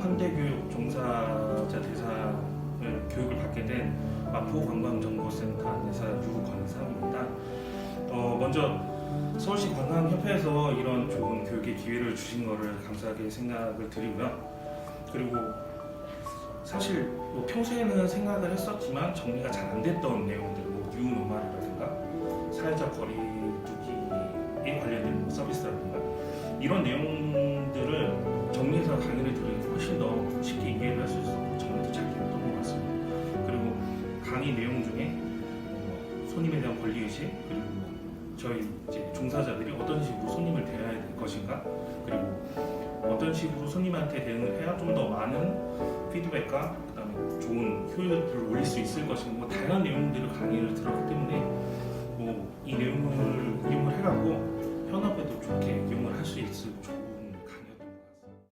환대교육 종사자 대상을 교육을 받게 된 마포관광정보센터 안내사 유권상입니다. 어, 먼저 서울시 관광협회에서 이런 좋은 교육의 기회를 주신 거를 감사하게 생각을 드리고요. 그리고 사실 뭐 평소에는 생각을 했었지만 정리가 잘 안 됐던 내용들, 뭐 유노말이라든가 사회적 거리두기에 관련된 뭐 서비스라든가 이런 내용 강의 내용 중에 뭐 손님에 대한 권리 의식 그리고 뭐 저희 이제 종사자들이 어떤 식으로 손님을 대해야 될 것인가 그리고 어떤 식으로 손님한테 대응을 해야 좀 더 많은 피드백과 그다음에 좋은 효율을 올릴 수 있을 것인가 뭐 다양한 내용들을 강의를 들었기 때문에 뭐 이 내용을 이용을 해갖고